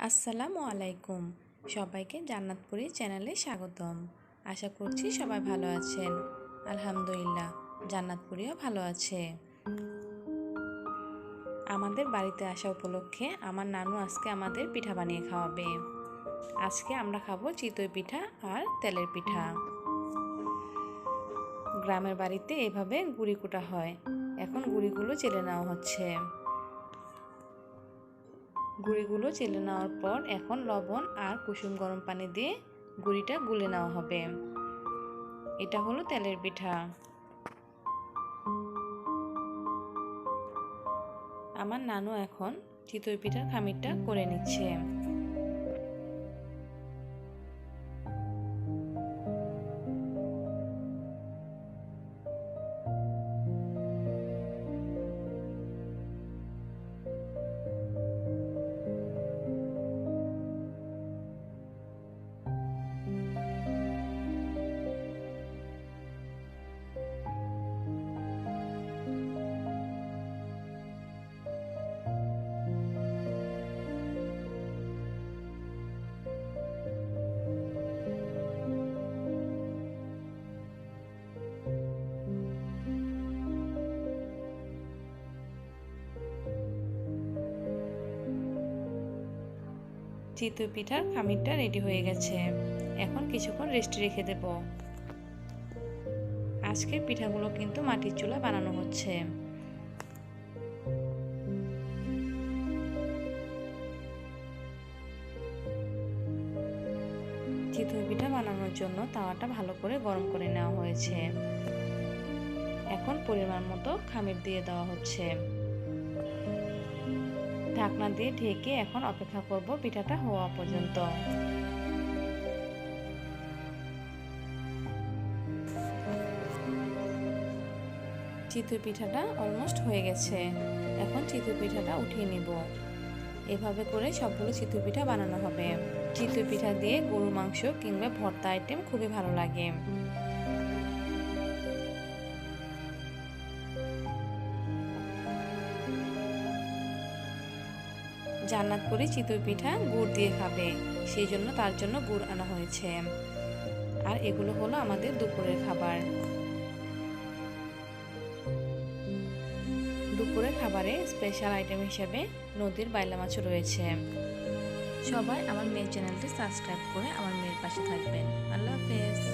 আসসালামু আলাইকুম। সবাইকে জান্নাতপুরি চ্যানেলে স্বাগতম। আশা করছি সবাই ভালো আছেন। আলহামদুলিল্লাহ, জান্নাতপুরিও ভালো আছে। আমাদের বাড়িতে আসা উপলক্ষে আমার নানু আজকে আমাদের পিঠা বানিয়ে খাওয়াবে। আজকে আমরা খাব চিতই পিঠা আর তেলের পিঠা। গ্রামের বাড়িতে এভাবে গুড়ি কুটা হয়। এখন গুড়িগুলো চেলে নেওয়া হচ্ছে। গুঁড়িগুলো চেলে নেওয়ার পর এখন লবণ আর কুসুম গরম পানি দিয়ে গুঁড়িটা গুলে নেওয়া হবে। এটা হলো তেলের পিঠা। আমার নানু এখন চিতই পিঠার খামিরটা করে নিচ্ছে। চিতই পিঠার খামিরটা রেডি হয়ে গেছে। এখন কিছুক্ষণ রেস্টে রেখে দেব। আজকের পিঠাগুলো কিন্তু মাটির চুলা বানানো হচ্ছে। চিতই পিঠা বানানোর জন্য তাওয়াটা ভালো করে গরম করে নেওয়া হয়েছে। এখন পরিমাণ মতো খামির দিয়ে দেওয়া হচ্ছে। ঢাকনা দিয়ে ঢেকে এখন অপেক্ষা করব পিঠাটা হওয়া পর্যন্ত। চিতই পিঠাটা অলমোস্ট হয়ে গেছে। এখন চিতই পিঠাটা উঠিয়ে নিব। এভাবে করে সবগুলো চিতই পিঠা বানানো হবে। চিতই পিঠা দিয়ে গরু মাংস কিংবা ভর্তা আইটেম খুবই ভালো লাগে। জান্নাত করে চিতই পিঠা গুড় দিয়ে খাবে। সেই জন্য তার জন্য গুড় আনা হয়েছে। আর এগুলো হলো আমাদের দুপুরের খাবার। দুপুরের খাবারে স্পেশাল আইটেম হিসেবে নদীর বাইলা মাছ রয়েছে। সবাই আমার মেয়ের চ্যানেলটি সাবস্ক্রাইব করে আমার মেয়ের পাশে থাকবেন। আল্লাহ হাফেজ।